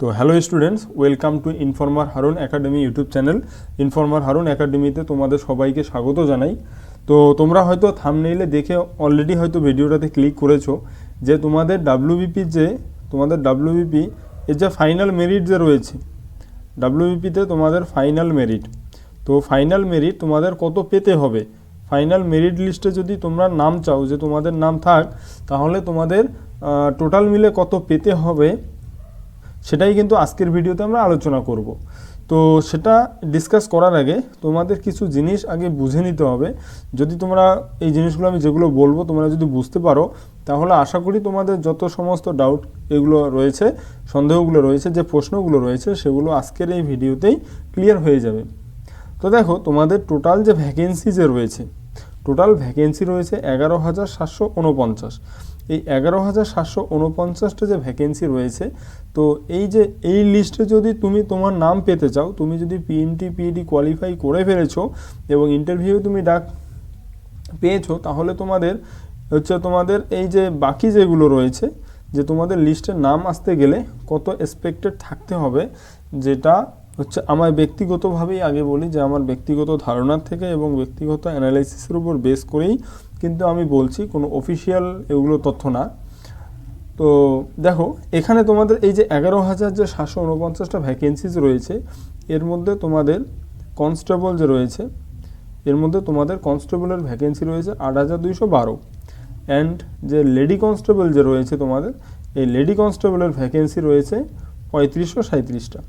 তো hello students welcome to informer Harun academy YouTube channel informer Harun একাডেমিতে তোমাদের সবাইকে স্বাগত জানাই। তো তোমরা হয়তো থামনেইলে দেখে অলরেডি হয়তো ভিডিওটাতে ক্লিক করেছ যে তোমাদের ডাব্লিউবিপি যে, তোমাদের ডাব্লিউবিপি এর যে ফাইনাল মেরিট যে রয়েছে ডাব্লিউবিপিতে তোমাদের ফাইনাল মেরিট তো ফাইনাল মেরিট তোমাদের কত পেতে হবে? ফাইনাল মেরিট লিস্টে যদি তোমরা নাম চাও, যে তোমাদের নাম থাক, তাহলে তোমাদের টোটাল মিলে কত পেতে হবে? সেটাই কিন্তু আজকের ভিডিওতে আমরা আলোচনা করব। তো সেটা ডিসকাস করার আগে তোমাদের কিছু জিনিস আগে বুঝে নিতে হবে। যদি তোমরা এই জিনিসগুলো আমি যেগুলো বলব তোমরা যদি বুঝতে পারো, তাহলে আশা করি তোমাদের যত সমস্ত ডাউট এগুলো রয়েছে, সন্দেহগুলো রয়েছে, যে প্রশ্নগুলো রয়েছে, সেগুলো আজকের এই ভিডিওতেই ক্লিয়ার হয়ে যাবে। তো দেখো, তোমাদের টোটাল যে ভ্যাকেন্সি যে রয়েছে টোটাল ভ্যাকেন্সি রয়েছে এগারো হাজার সাতশো উনপঞ্চাশ। এই এগারো হাজার সাতশো উনপঞ্চাশটা যে ভ্যাকেন্সি রয়েছে, তো এই যে এই লিস্টে যদি তুমি তোমার নাম পেতে চাও, তুমি যদি পিএমটি পিএডি কোয়ালিফাই করে ফেলেছো এবং ইন্টারভিউ তুমি ডাক পেয়েছ, তাহলে তোমাদের হচ্ছে তোমাদের এই যে বাকি যেগুলো রয়েছে, যে তোমাদের লিস্টে নাম আসতে গেলে কত এক্সপেক্টেড থাকতে হবে, যেটা হচ্ছে আমার ব্যক্তিগতভাবেই আগে বলি যে, আমার ব্যক্তিগত ধারণার থেকে এবং ব্যক্তিগত অ্যানালাইসিসের উপর বেস করেই কিন্তু আমি বলছি, কোনো অফিসিয়াল এগুলো তথ্য না। তো দেখো, এখানে তোমাদের এই যে এগারো হাজার যে সাতশো উনপঞ্চাশটা ভ্যাকেন্সিজ রয়েছে, এর মধ্যে তোমাদের কনস্টেবল যে রয়েছে, এর মধ্যে তোমাদের কনস্টেবলের ভ্যাকেন্সি রয়েছে আট হাজার দুইশো বারো। অ্যান্ড যে লেডি কনস্টেবল যে রয়েছে তোমাদের, এই লেডি কনস্টেবলের ভ্যাকেন্সি রয়েছে পঁয়ত্রিশশো সাঁত্রিশটা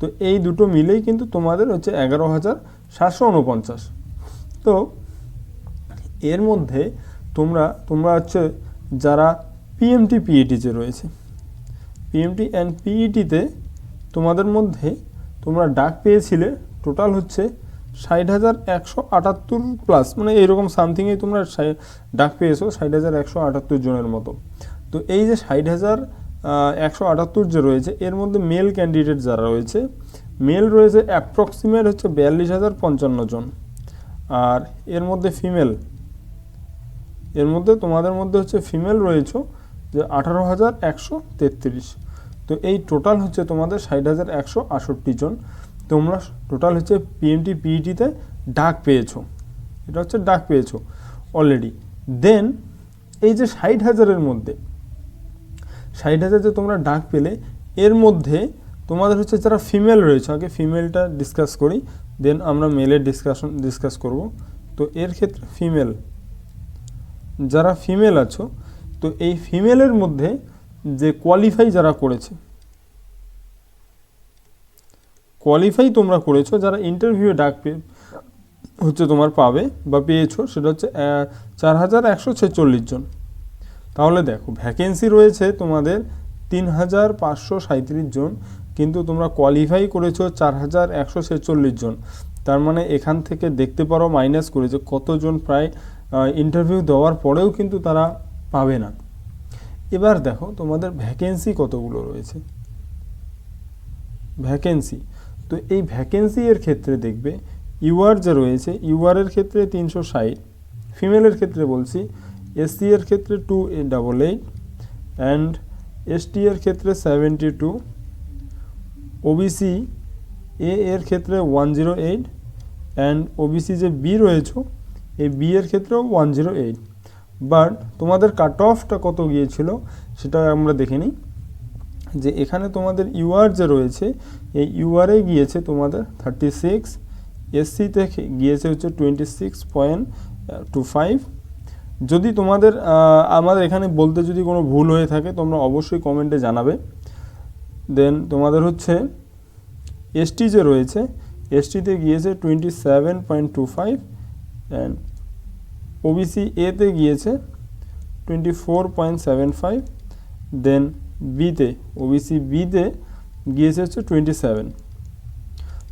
তো এই দুটো মিলেই কিন্তু তোমাদের হচ্ছে এগারো হাজার সাতশো উনপঞ্চাশ। তো এর মধ্যে তোমরা তোমরা হচ্ছে যারা পিএমটি পিইটি যে রয়েছে পিএমটি অ্যান্ড পিইটিতে তোমাদের মধ্যে তোমরা ডাক পেয়েছিলে টোটাল হচ্ছে ষাট হাজার একশো আটাত্তর প্লাস মানে এইরকম সামথিংয়ে তোমরা ডাক পেয়েছ ষাট হাজার একশো আটাত্তর জনের মতো। তো এই যে ষাট হাজার একশো আটাত্তর যে রয়েছে, এর মধ্যে মেল ক্যান্ডিডেট যারা রয়েছে মেল রয়েছে অ্যাপ্রক্সিমেট হচ্ছে বিয়াল্লিশ হাজার পঞ্চান্ন জন। আর এর মধ্যে ফিমেল এর মধ্যে তোমাদের মধ্যে হচ্ছে ফিমেল রয়েছে যে আঠারো হাজার একশো তেত্রিশ। তো এই টোটাল হচ্ছে তোমাদের ষাট হাজার একশো আষট্টি জন। তোমরা টোটাল হচ্ছে পিএমটি পিইটিতে ডাক পেয়েছ। এটা হচ্ছে ডাক পেয়েছ অলরেডি দেন এই যে ষাট হাজারের মধ্যে ষাট হাজার যে তোমরা ডাক পেলে, এর মধ্যে তোমাদের হচ্ছে যারা ফিমেল রয়েছে, আগে ফিমেলটা ডিসকাস করি দেন আমরা মেলের ডিসকাশন ডিসকাস করব। তো এর ক্ষেত্রে ফিমেল যারা ফিমেল আছো, তো এই ফিমেলের মধ্যে যে কোয়ালিফাই যারা করেছে কোয়ালিফাই তোমরা করেছ, যারা ইন্টারভিউ ডাক পেয়ে হচ্ছে তোমার পাবে বা পেয়েছ, সেটা হচ্ছে চার হাজার একশো ছেচল্লিশ জন। তাহলে দেখো ভ্যাকেন্সি রয়েছে তোমাদের তিন হাজার পাঁচশো সাঁত্রিশ জন, কিন্তু তোমরা কোয়ালিফাই করেছ চার হাজার একশো ছেচল্লিশ জন। তার মানে এখান থেকে দেখতে পারো মাইনাস করেছে, কতজন প্রায় ইন্টারভিউ দেওয়ার পরেও কিন্তু তারা পাবে না। এবার দেখো, তোমাদের ভ্যাকেন্সি কতগুলো রয়েছে? ভ্যাকেন্সি তো এই ভ্যাকেন্সি এর ক্ষেত্রে দেখবে ইউআর যে রয়েছে ইউআর এর ক্ষেত্রে তিনশো ষাট ফিমেলের ক্ষেত্রে বলছি এসসি এর ক্ষেত্রে two A double eight and ST এর ক্ষেত্রে সেভেন্টি টু ওবিসি এ এর ক্ষেত্রে one zero eight and OBC যে বি রয়েছে, এই বি এর ক্ষেত্রেও ওয়ান জিরো এইট বাট তোমাদের কাট অফটা কত গিয়েছিল সেটা আমরা দেখে নিই। যে এখানে তোমাদের ইউআর যে রয়েছে, এই ইউআরে গিয়েছে তোমাদের থার্টি সিক্স এসসিতে গিয়েছে হচ্ছে twenty six point two five যদি তোমাদের আমাদের এখানে বলতে যদি কোনো ভুল হয়ে থাকে, তোমরা অবশ্যই কমেন্টে জানাবে। দেন তোমাদের হচ্ছে এসটি যে রয়েছে এসটিতে গিয়েছে twenty seven point two five and OBC এতে গিয়েছে twenty four point seven five then বিতে ওবিসি বিতে গিয়েছে হচ্ছে টোয়েন্টি সেভেন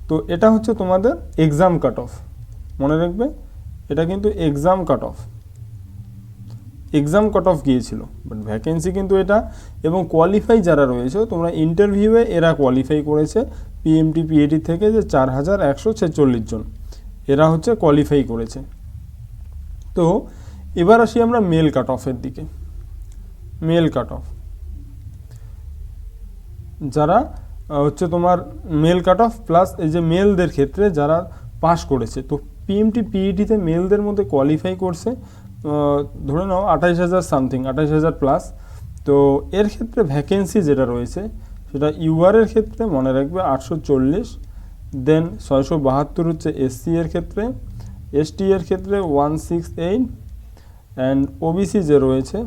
তো এটা হচ্ছে তোমাদের এক্সাম কাট অফ মনে রাখবে? এটা কিন্তু exam cut off exam cut off গিয়েছিল। বাট ভ্যাকেন্সি কিন্তু এটা। এবং কোয়ালিফাই যারা রয়েছে, তোমরা ইন্টারভিউয়ে এরা কোয়ালিফাই করেছে পিএমটি পিএটি থেকে যে চার হাজার একশো ছেচল্লিশ জন। এরা হচ্ছে কোয়ালিফাই করেছে। তো এবার আসি আমরা মেল কাট অফের দিকে। মেল কাট অফ যারা হচ্ছে তোমার মেল কাট অফ প্লাস এই যে মেলদের ক্ষেত্রে যারা পাস করেছে, তো পিএমটি পিইটিতে মেলদের মধ্যে কোয়ালিফাই করছে। ধরে নাও আঠাইশ হাজার সামথিং আঠাইশ হাজার প্লাস তো এর ক্ষেত্রে ভ্যাকেন্সি যেটা রয়েছে, সেটা ইউআরের ক্ষেত্রে মনে রাখবে আটশো চল্লিশ দেন ছয়শো বাহাত্তর হচ্ছে এসসি এর ক্ষেত্রে। এসটি এর ক্ষেত্রে one six eight and OBC যে রয়েছে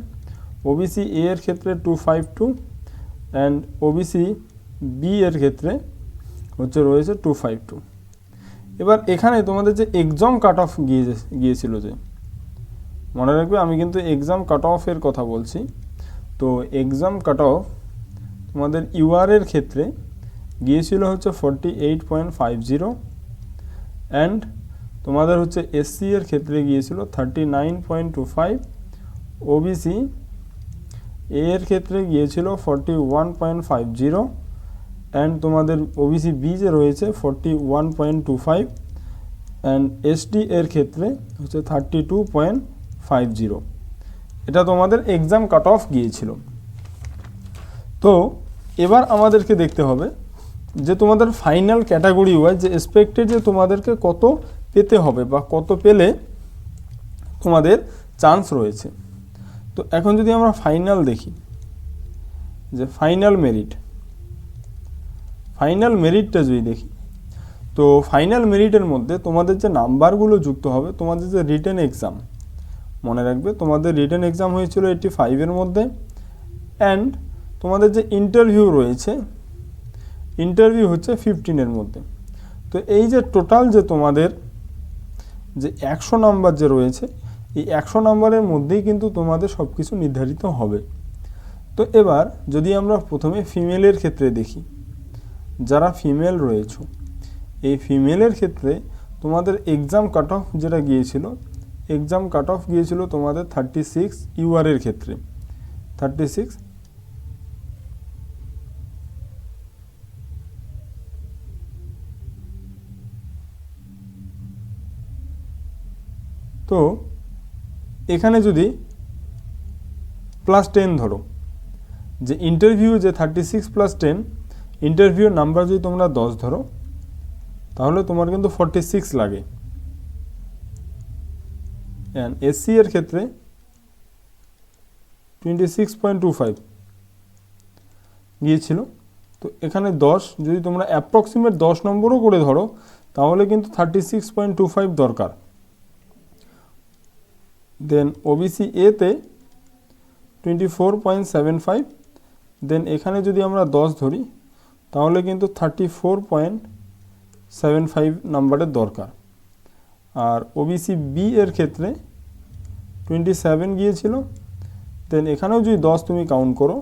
ওবিসি এ এর ক্ষেত্রে two five two and OBC B এর ক্ষেত্রে হচ্ছে রয়েছে টু ফাইভ টু এবার এখানে তোমাদের যে এক্সাম কাট অফ গিয়ে গিয়েছিল যে মনে রাখবে আমি কিন্তু এক্সাম কাট অফের কথা বলছি। তো এক্সাম কাট অফ তোমাদের ইউআরের ক্ষেত্রে গিয়েছিল হচ্ছে forty eight point five zero and তোমাদের হচ্ছে এসসি এর ক্ষেত্রে গিয়েছিল thirty nine point two five OBC এর ক্ষেত্রে গিয়েছিল forty one point five zero and তোমাদের ওবিসি বি যে রয়েছে forty one point two five and ST এর ক্ষেত্রে হচ্ছে thirty two point five zero এটা তোমাদের এক্সাম কাট অফ গিয়েছিল। তো এবার আমাদেরকে দেখতে হবে যে তোমাদের ফাইনাল ক্যাটাগরি ওয়াইজ যে এক্সপেক্টেড যে তোমাদেরকে কত পেতে হবে বা কত পেলে তোমাদের চান্স রয়েছে। তো এখন যদি আমরা ফাইনাল দেখি, যে ফাইনাল মেরিট ফাইনাল মেরিটটা যদি দেখি, তো ফাইনাল মেরিটের মধ্যে তোমাদের যে নাম্বারগুলো যুক্ত হবে, তোমাদের যে রিটেন এক্সাম মনে রাখবে, তোমাদের রিটার্ন এক্সাম হয়েছিল এইটি ফাইভের মধ্যে অ্যান্ড তোমাদের যে ইন্টারভিউ রয়েছে ইন্টারভিউ হচ্ছে ফিফটিনের মধ্যে। তো এই যে টোটাল যে তোমাদের যে একশো নাম্বার যে রয়েছে, এই একশো নাম্বারের মধ্যেই কিন্তু তোমাদের সব কিছু নির্ধারিত হবে। তো এবার যদি আমরা প্রথমে ফিমেলের ক্ষেত্রে দেখি, যারা ফিমেল রয়েছে, এই ফিমেলের ক্ষেত্রে তোমাদের এক্সাম কাট অফ যেটা গিয়েছিল এক্সাম কাট অফ গিয়েছিল তোমাদের থার্টি সিক্স ইউআরের ক্ষেত্রে। থার্টি সিক্স তো এখানে যদি প্লাস টেন ধরো, যে ইন্টারভিউ যে থার্টি সিক্স প্লাস টেন ইন্টারভিউর নাম্বার যদি তোমরা দশ ধরো, তাহলে তোমার কিন্তু ফর্টি সিক্স লাগে। অ্যান্ড এসসি এর ক্ষেত্রে twenty six point two five গিয়েছিল। তো এখানে দশ, যদি তোমরা অ্যাপ্রক্সিমেট দশ নম্বরও করে ধরো, তাহলে কিন্তু thirty six point two five দরকার দেন ওবিসি এতে twenty four point seven five then এখানে যদি আমরা দশ ধরি, তাহলে কিন্তু thirty four point seven five নাম্বারের দরকার। আর ওবিসি বি এর ক্ষেত্রে টোয়েন্টি সেভেন গিয়েছিল। দেন এখানেও যদি দশ তুমি কাউন্ট করো,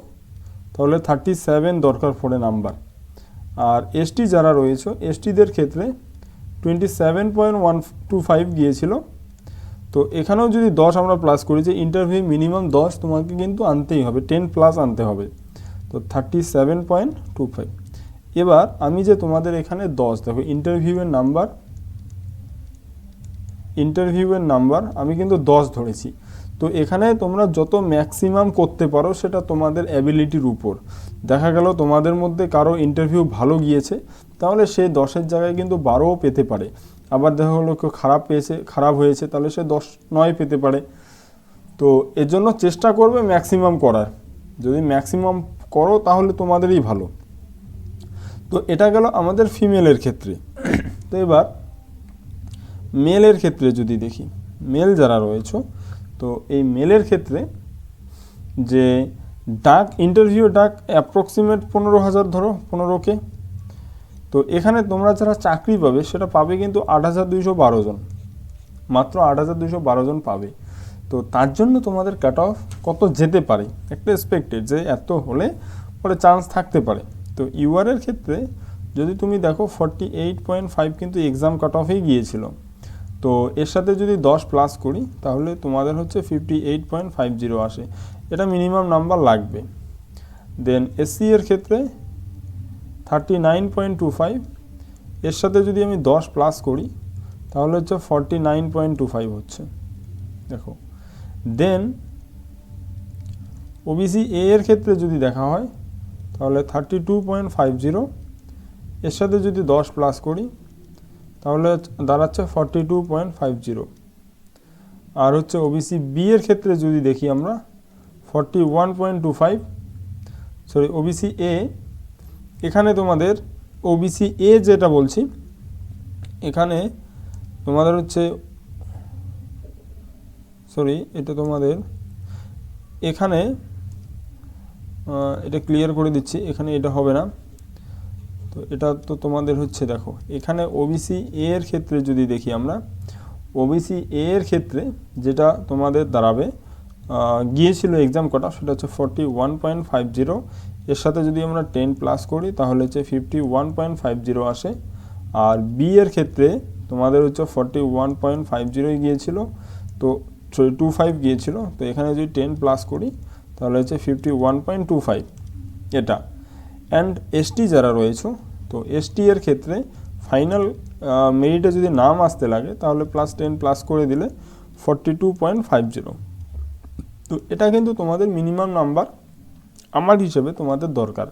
তাহলে থার্টি সেভেন দরকার পড়ে নাম্বার আর এসটি যারা রয়েছে এসটিদের ক্ষেত্রে twenty seven point one two five গিয়েছিল। তো এখানেও যদি দশ আমরা প্লাস করি যে ইন্টারভিউ মিনিমাম দশ, তোমাকে কিন্তু আনতেই হবে টেন প্লাস আনতে হবে। তো thirty seven point two five এবার আমি যে তোমাদের এখানে দশ, দেখো ইন্টারভিউয়ের নাম্বার ইন্টারভিউয়ের নাম্বার আমি কিন্তু দশ ধরেছি। তো এখানে তোমরা যত ম্যাক্সিমাম করতে পারো সেটা তোমাদের অ্যাবিলিটির উপর। দেখা গেল তোমাদের মধ্যে কারও ইন্টারভিউ ভালো গিয়েছে, তাহলে সে দশের জায়গায় কিন্তু বারোও পেতে পারে। আবার দেখা গেলো কেউ খারাপ পেয়েছে, খারাপ হয়েছে, তাহলে সে দশ, নয় পেতে পারে। তো এর জন্য চেষ্টা করবে ম্যাক্সিমাম করার। যদি ম্যাক্সিমাম করো তাহলে তোমাদেরই ভালো। তো এটা গেল আমাদের ফিমেলের ক্ষেত্রে। তো এবার মেলের ক্ষেত্রে যদি দেখি, মেল যারা রয়েছে, তো এই মেলের ক্ষেত্রে যে ডাক ইন্টারভিউ ডাক অ্যাপ্রক্সিমেট পনেরো হাজার ধরো, পনেরোকে, তো এখানে তোমরা যারা চাকরি পাবে, সেটা পাবে কিন্তু আট হাজার দুইশো বারো জন। মাত্র আট হাজার দুইশো বারো জন পাবে। তো তার জন্য তোমাদের কাট অফ কত যেতে পারে? একটা এক্সপেক্টেড যে এত হলে পরে চান্স থাকতে পারে। তো ইউআরের ক্ষেত্রে যদি তুমি দেখো ফর্টি এইট পয়েন্ট ফাইভ কিন্তু এক্সাম কাট অফেই গিয়েছিল। তো এর সাথে যদি দশ প্লাস করি, তাহলে তোমাদের হচ্ছে fifty eight point five zero আসে। এটা মিনিমাম নাম্বার লাগবে। দেন এসসি এর ক্ষেত্রে thirty nine point two five এর সাথে যদি আমি দশ প্লাস করি, তাহলে হচ্ছে forty nine point two five হচ্ছে। দেখো। দেন ওবিসি এ এর ক্ষেত্রে যদি দেখা হয়, তাহলে thirty two point five zero এর সাথে যদি দশ প্লাস করি তাহলে দাঁড়াচ্ছে forty two point five zero আর হচ্ছে ওবিসি বি এর ক্ষেত্রে যদি দেখি আমরা forty one point two five sorry OBC A এখানে তোমাদের ওবিসি এ যেটা বলছি, এখানে তোমাদের হচ্ছে সরি এটা তোমাদের, এখানে এটা ক্লিয়ার করে দিচ্ছি, এখানে এটা হবে না। তো এটা তো তোমাদের হচ্ছে দেখো, এখানে ওবিসি এর ক্ষেত্রে যদি দেখি আমরা ওবিসি এর ক্ষেত্রে যেটা তোমাদের দাঁড়াবে গিয়েছিল এক্সাম কটা? সেটা হচ্ছে forty one point five zero এর সাথে যদি আমরা টেন প্লাস করি, তাহলে হচ্ছে fifty one point five zero আসে। আর বি এর ক্ষেত্রে তোমাদের হচ্ছে ফর্টি ওয়ান পয়েন্ট ফাইভ জিরোই গিয়েছিল, তো টু ফাইভ গিয়েছিল, তো এখানে যদি টেন প্লাস করি, তাহলে হচ্ছে fifty one point two five এটা। অ্যান্ড এসটি যারা রয়েছে তো এসটি এর ক্ষেত্রে ফাইনাল মেরিটে যদি নাম আসতে লাগে, তাহলে প্লাস টেন প্লাস করে দিলে forty two point five zero তো এটা কিন্তু তোমাদের মিনিমাম নাম্বার আমার হিসেবে তোমাদের দরকার।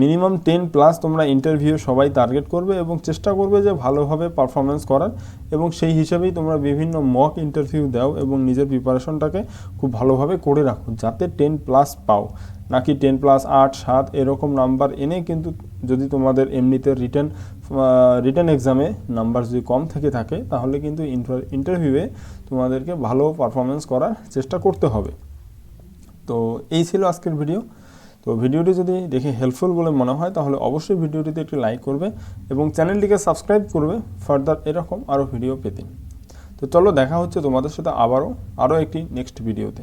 মিনিমাম টেন প্লাস তোমরা ইন্টারভিউ সবাই টার্গেট করবে এবং চেষ্টা করবে যে ভালোভাবে পারফরমেন্স করার এবং সেই হিসেবেই তোমরা বিভিন্ন মক ইন্টারভিউ দাও এবং নিজের প্রিপারেশনটাকে খুব ভালোভাবে করে রাখো, যাতে টেন প্লাস পাও। নাকি টেন প্লাস আট, সাত এরকম নাম্বার এনে কিন্তু যদি তোমাদের এমনিতে রিটার্ন রিটার্ন এক্সামে নাম্বার যদি কম থেকে থাকে, তাহলে কিন্তু ইন্টারভিউয়ে তোমাদেরকে ভালো পারফরমেন্স করার চেষ্টা করতে হবে। তো এই ছিল আজকের ভিডিও তো ভিডিওটি যদি দেখে হেল্পফুল বলে মনে হয়, তাহলে অবশ্যই ভিডিওটিতে একটি লাইক করবে এবং চ্যানেলটিকে সাবস্ক্রাইব করবে ফার্দার এরকম আরও ভিডিও পেতে। তো চলো দেখা হচ্ছে তোমাদের সাথে আবারও আরও একটি নেক্সট ভিডিওতে